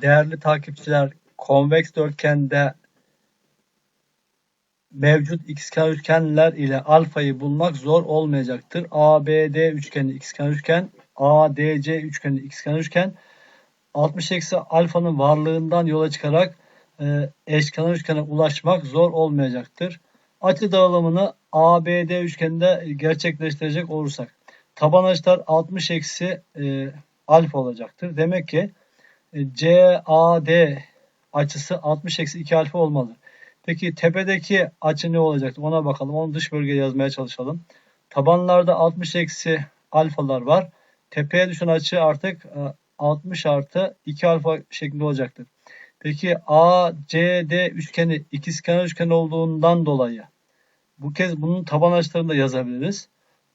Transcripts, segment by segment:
Değerli takipçiler, konveks dörtgende mevcut ikizkenar üçgenler ile alfayı bulmak zor olmayacaktır. ABD üçgeni ikizkenar üçgen, ADC üçgeni ikizkenar üçgen 60 eksi alfanın varlığından yola çıkarak e, eşkenar üçgene ulaşmak zor olmayacaktır. Açı dağılımını ABD üçgeninde gerçekleştirecek olursak taban açılar 60 eksi e, alfa olacaktır. Demek ki CAD açısı 60 eksi 2 alfa olmalı. Peki tepedeki açı ne olacak? Ona bakalım. Onu dış bölgeye yazmaya çalışalım. Tabanlarda 60 eksi alfalar var. Tepeye düşen açı artık 60 e, artı 2 alfa şeklinde olacaktır. Peki ACD üçgeni ikizkenar üçgen olduğundan dolayı bu kez bunun taban açılarını da yazabiliriz.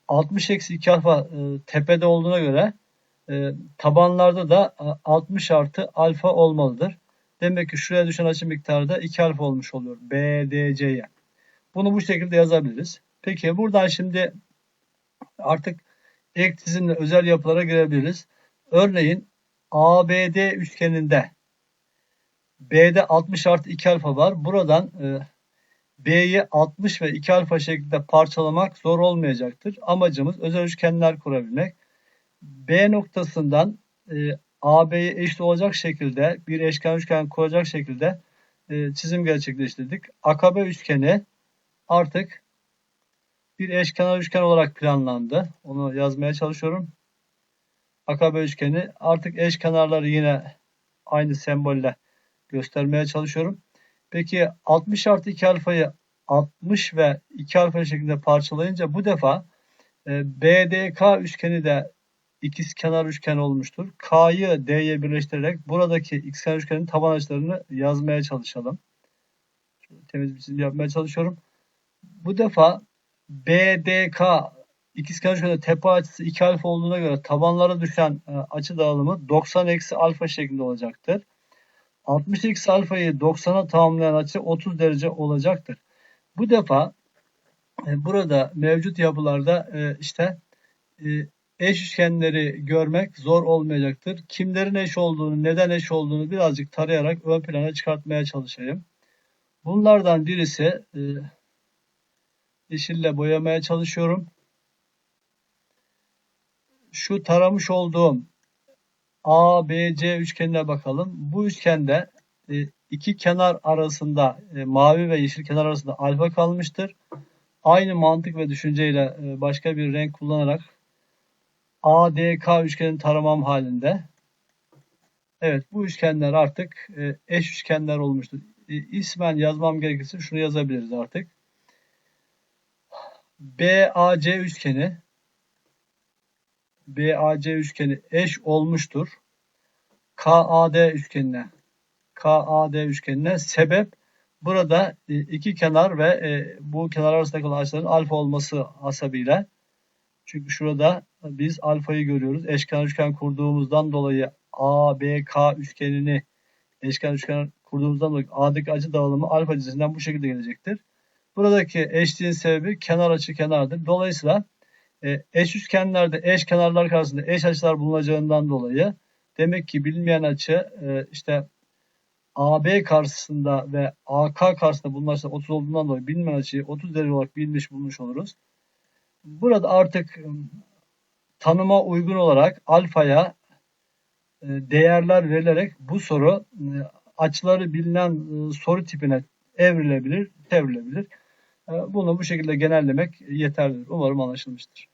60 eksi 2 alfa e, tepede olduğuna göre e, tabanlarda da 60 artı alfa olmalıdır. Demek ki şuraya düşen açı miktarı da 2 alfa olmuş oluyor. BDC'ye. Bunu bu şekilde yazabiliriz. Peki buradan şimdi artık ek çizimle özel yapılara girebiliriz. Örneğin ABD üçgeninde B'de 60 artı 2 alfa var. Buradan e, B'yi 60 ve 2 alfa şeklinde parçalamak zor olmayacaktır. Amacımız özel üçgenler kurabilmek. B noktasından e, AB'ye eşit olacak şekilde bir eşkenar üçgen kuracak şekilde e, çizim gerçekleştirdik. AKB üçgeni artık bir eşkenar üçgen olarak planlandı. Onu yazmaya çalışıyorum. AKB üçgeni artık eş kenarları yine aynı sembolle göstermeye çalışıyorum. Peki 60 artı 2 alfayı 60 ve 2 alfa şeklinde parçalayınca bu defa e, BDK üçgeni de ikiz kenar üçgen olmuştur. K'yı D'ye birleştirerek buradaki ikizkenar üçgenin taban açılarını yazmaya çalışalım. Şöyle temiz bir çizim yapmaya çalışıyorum. Bu defa BDK ikizkenar üçgende tepe açısı 2 alfa olduğuna göre tabanlara düşen e, açı dağılımı 90 eksi alfa şeklinde olacaktır. 60 eksi alfayı 90'a tamamlayan açı 30 derece olacaktır. Bu defa e, burada mevcut yapılarda e, işte eş üçgenleri görmek zor olmayacaktır. Kimlerin eş olduğunu, neden eş olduğunu birazcık tarayarak ön plana çıkartmaya çalışayım. Bunlardan birisi e, yeşille boyamaya çalışıyorum. Şu taramış olduğum ABC üçgenine bakalım. Bu üçgende e, iki kenar arasında e, mavi ve yeşil kenar arasında alfa kalmıştır. Aynı mantık ve düşünceyle başka bir renk kullanarak ADK üçgenin taramam halinde. Evet bu üçgenler artık e, eş üçgenler olmuştur. E, ismen yazmam gerekirse şunu yazabiliriz artık. BAC üçgeni BAC üçgeni eş olmuştur. KAD üçgenine KAD üçgenine sebep burada e, iki kenar ve bu kenar arasındaki açıların alfa olması hasebiyle çünkü şurada biz alfayı görüyoruz. Eşkenar üçgen kurduğumuzdan dolayı ABK üçgenini eşkenar üçgen kurduğumuzdan dolayı A'daki açı dağılımı alfa cinsinden bu şekilde gelecektir. Buradaki eşliğin sebebi kenar açı kenardır. Dolayısıyla eş üçgenlerde eş kenarlar karşısında eş açılar bulunacağından dolayı demek ki bilinmeyen açı e, işte AB karşısında ve AK karşısında bulunan 30 olduğundan dolayı bilinmeyen açıyı 30 derece olarak bilmiş bulmuş oluruz. Burada artık tanıma uygun olarak alfaya ıı, değerler verilerek bu soru ıı, açıları bilinen soru tipine evrilebilir, çevrilebilir. Bunu bu şekilde genellemek yeterlidir. Umarım anlaşılmıştır.